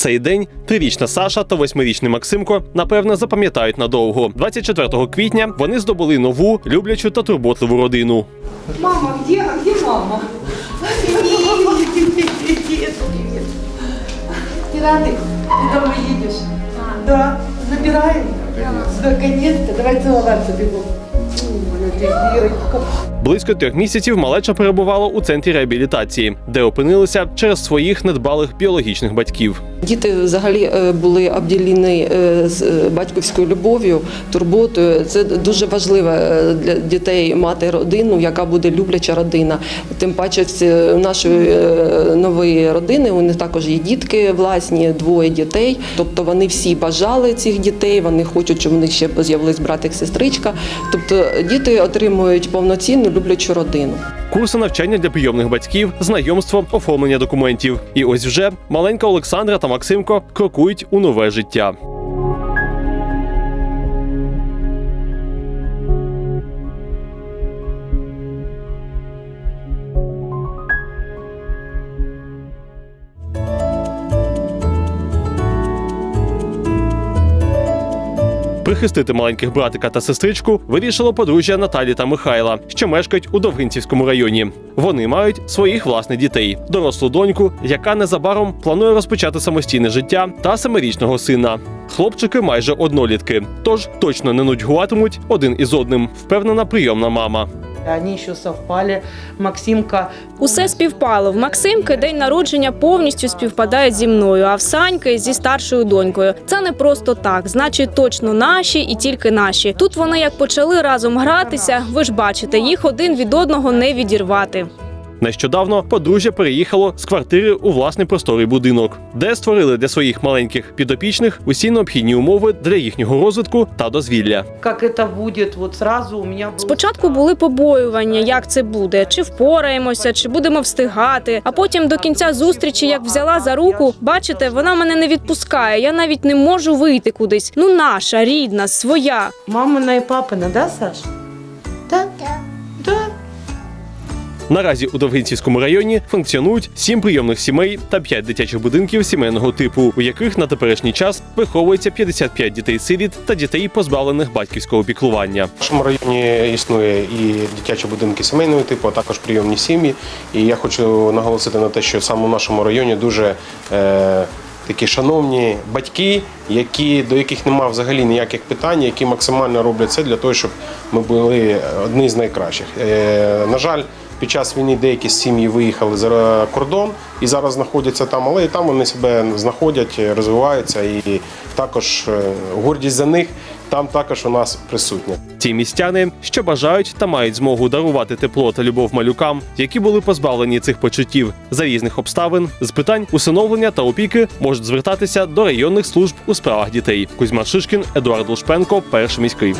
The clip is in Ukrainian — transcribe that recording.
Цей день трирічна Саша та восьмирічний Максимко напевне запам'ятають надовго. 24 квітня вони здобули нову, люблячу та турботливу родину. Мама, где, а где мама? Привет, привет. Ты рады? Ты домой едешь? Да. Забираем? Наконец-то. Давай целоваться бегом. Близько трьох місяців малеча перебувала у центрі реабілітації, де опинилися через своїх недбалих біологічних батьків. Діти взагалі е, були обділені е, з е, батьківською любов'ю, турботою. Це дуже важливо для дітей мати родину, яка буде любляча родина. Тим паче в нашої нової родини них також є дітки власні, двоє дітей. Тобто вони всі бажали цих дітей. Вони хочуть, щоб у них ще з'явились братик, сестричка. Тобто діти отримують повноцінну люблячу родину. Курси навчання для прийомних батьків, знайомство, оформлення документів. І ось вже маленька Олександра та Максимко крокують у нове життя. Прихистити маленьких братика та сестричку вирішило подружжя Наталі та Михайла, що мешкають у Довгинцівському районі. Вони мають своїх власних дітей, дорослу доньку, яка незабаром планує розпочати самостійне життя, та семирічного сина. Хлопчики майже однолітки, тож точно не нудьгуватимуть один із одним, впевнена прийомна мама. Они еще совпали. Максимка Усе співпало. В Максимки день народження повністю співпадає зі мною, а в Саньки зі старшою донькою. Це не просто так. Значить, точно наші і тільки наші. Тут вони як почали разом гратися. Ви ж бачите, їх один від одного не відірвати. Нещодавно подружжя переїхало з квартири у власний просторий будинок, де створили для своїх маленьких підопічних усі необхідні умови для їхнього розвитку та дозвілля. как это будет, вот сразу у было Спочатку були побоювання, як це буде, чи впораємося, чи будемо встигати. А потім до кінця зустрічі, як взяла за руку, бачите, вона мене не відпускає. Я навіть не можу вийти кудись. Ну, наша, рідна, своя. Мамина и папина, да, Саш? Наразі у Довгинцівському районі функціонують сім прийомних сімей та п'ять дитячих будинків сімейного типу, у яких на теперішній час виховується 55 дітей-сиріт та дітей, позбавлених батьківського піклування. В нашому районі існує і дитячі будинки сімейного типу, а також прийомні сім'ї. І я хочу наголосити на те, що саме в нашому районі дуже е, такі шановні батьки, які, до яких немає взагалі ніяких питань, які максимально роблять це для того, щоб ми були одні з найкращих. Е, на жаль, під час війни деякі сім'ї виїхали за кордон і зараз знаходяться там, але і там вони себе знаходять, розвиваються, і також е, гордість за них там також у нас присутня. Ті містяни, що бажають та мають змогу дарувати тепло та любов малюкам, які були позбавлені цих почуттів за різних обставин, з питань усиновлення та опіки можуть звертатися до районних служб у справах дітей. Кузьма Шишкін, Едуард Лушпенко, перший міський.